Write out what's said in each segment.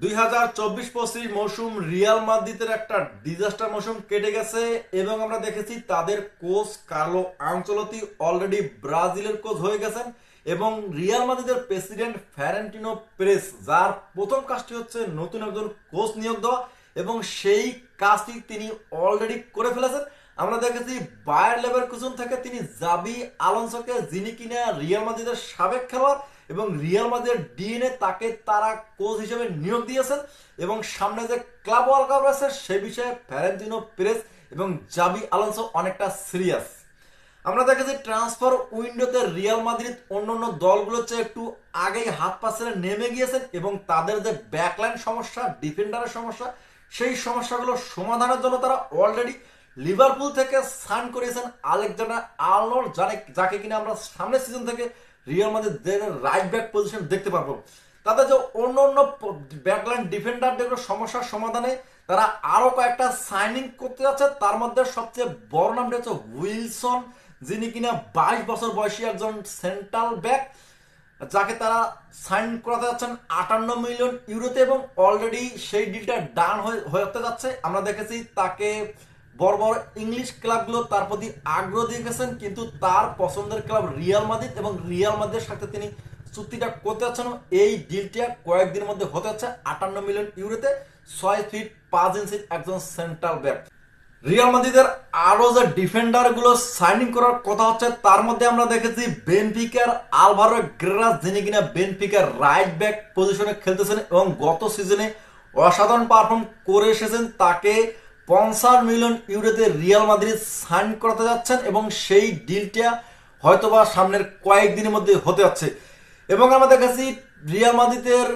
দুই হাজার চব্বিশ পঁচিশ মৌসুম রিয়াল মাদ্রিদের একটা ডিজাস্টার মৌসুম কেটে গেছে এবং আমরা দেখেছি তাদের কোচ কার্লো আঞ্চলতি অলরেডি ব্রাজিলের কোচ হয়ে গেছেন এবং রিয়াল মাদ্রিদের প্রেসিডেন্ট ফ্যারেন্টিনো পেরেস, যার প্রথম কাজটি হচ্ছে নতুন একজন কোচ নিয়োগ দেওয়া এবং সেই কাজটি তিনি অলরেডি করে ফেলেছেন। আমরা দেখেছি বায়ার লেভেল কুসুম থেকে তিনি জাবি আলোনসোকে যিনি কিনা রিয়াল মাদ্রিদের সাবেক খেলোয়াড় এবং রিয়াল মাদ্রিদের ডিএনএ তাকে তারা কোচ হিসেবে নিয়োগ দিয়েছেন এবং সামনে যে ক্লাব ওয়ার্ল্ড কাপ আছে সে বিষয়ে ফ্যারেন্টিনো পেরেস এবং জাবি আলোনসো অনেকটা সিরিয়াস। আমরা দেখেছি ট্রান্সফার উইন্ডোতে রিয়াল মাদ্রিদ অন্যান্য দলগুলোর চেয়ে একটু আগেই হাত পাশে নেমে গিয়েছেন এবং তাদের যে ব্যাকলাইন সমস্যা, ডিফেন্ডারের সমস্যা, সেই সমস্যাগুলো সমাধানের জন্য তারা অলরেডি লিভারপুল থেকে সান করেছেন আলেকজান্ডার আর্নল্ড যাকে কিনা আমরা সামনের সিজন থেকে রিয়াল মাদ্রিদের রাইট ব্যাক পজিশন দেখতে পারব। তাদের যে অন্য অন্য ব্যাকলাইন ডিফেন্ডারদের সমস্যার সমাধানে তারা আরও কয়েকটা সাইনিং করতে যাচ্ছে, তার মধ্যে সবচেয়ে বড় নামটা হচ্ছে উইলসন, যিনি কিনা বাইশ বছর বয়সী একজন সেন্ট্রাল ব্যাক যাকে তারা সাইন করাতে যাচ্ছেন আটান্ন মিলিয়ন ইউরোতে এবং অলরেডি সেই ডিলটা ডান হয়ে হতে যাচ্ছে। আমরা দেখেছি তাকে বড় বড় ইংলিশ ক্লাবগুলো তার প্রতি আগ্রহ দিয়ে গেছেন কিন্তু তার পছন্দের ক্লাব রিয়াল মাদ্রিদ এবং রিয়াল মাদ্রিদের সাথে তিনি চুক্তিটা করতে যাচ্ছেন এই ডিলটা কয়েকদিনের মধ্যে হতে যাচ্ছে আটান্ন মিলিয়ন ইউরোতে, ছয় ফিট পাঁচ ইঞ্চি একজন সেন্ট্রাল ব্যাক রিয়াল মাদ্রিদের আরও যে ডিফেন্ডারগুলো সাইনিং করার কথা হচ্ছে, তার মধ্যে আমরা দেখেছি বেনফিকার আলভারো গ্রেরাস যিনি কিনা বেনফিকার রাইট ব্যাক পজিশনে খেলতেছেন এবং গত সিজনে অসাধারণ পারফর্ম করে এসেছেন। তাকে পঞ্চাশ মিলিয়ন ইউরোতে রিয়াল মাদ্রিদ সাইন করাতে যাচ্ছেন এবং সেই ডিলটা হয়তোবা সামনের কয়েকদিনের মধ্যে হতে যাচ্ছে। এবং আমরা দেখেছি রিয়াল মাদ্রিদের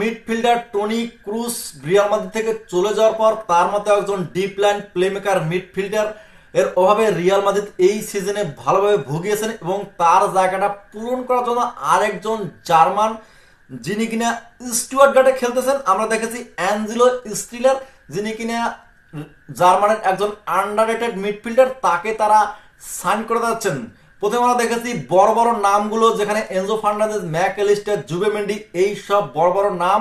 midfielder Toni Kroos Real Madrid থেকে চলে যাওয়ার পর তার মতো একজন ডিপ লাইন প্লেমেকার মিডফিল্ডার এর অভাবে রিয়াল মাদ্রিদ এই সিজনে ভালোভাবে ভুগিয়েছেন এবং তার জায়গাটা পূরণ করার জন্য আরেকজন জার্মান যিনি কিনা স্টুয়ার্ট গার্ডে খেলতেছেন। আমরা দেখেছি অ্যাঞ্জেলো স্টিলার, যিনি কিনা জার্মানের একজন আন্ডাররেটেড মিডফিল্ডার তাকে তারা সাইন করে যাচ্ছেন। প্রথমে আমরা দেখেছি বড় বড় নামগুলো, যেখানে এনজো ফার্নান্দেজ এলিস্টার জুবেমেন্ডি এই সব বড় বড় নাম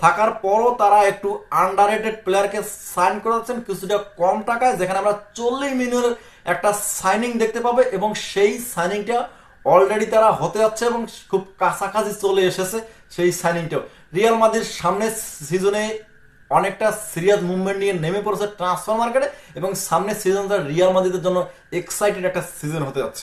থাকার পরও তারা একটু আন্ডাররেটেড প্লেয়ারকে সাইন করে যাচ্ছেন কিছুটা কম টাকায়, যেখানে আমরা চল্লিশ মিলিয়নের একটা সাইনিং দেখতে পাবে এবং সেই সাইনিংটা অলরেডি তারা হতে যাচ্ছে এবং খুব কাছাকাছি চলে এসেছে সেই সাইনিংটাও রিয়াল মাদ্রিদ সামনের সিজনে অনেকটা সিরিয়াস মুভমেন্ট নিয়ে নেমে পড়েছে ট্রান্সফার মার্কেটে এবং সামনের সিজন রিয়াল মাদিদের জন্য এক্সাইটেড একটা সিজন হতে যাচ্ছে।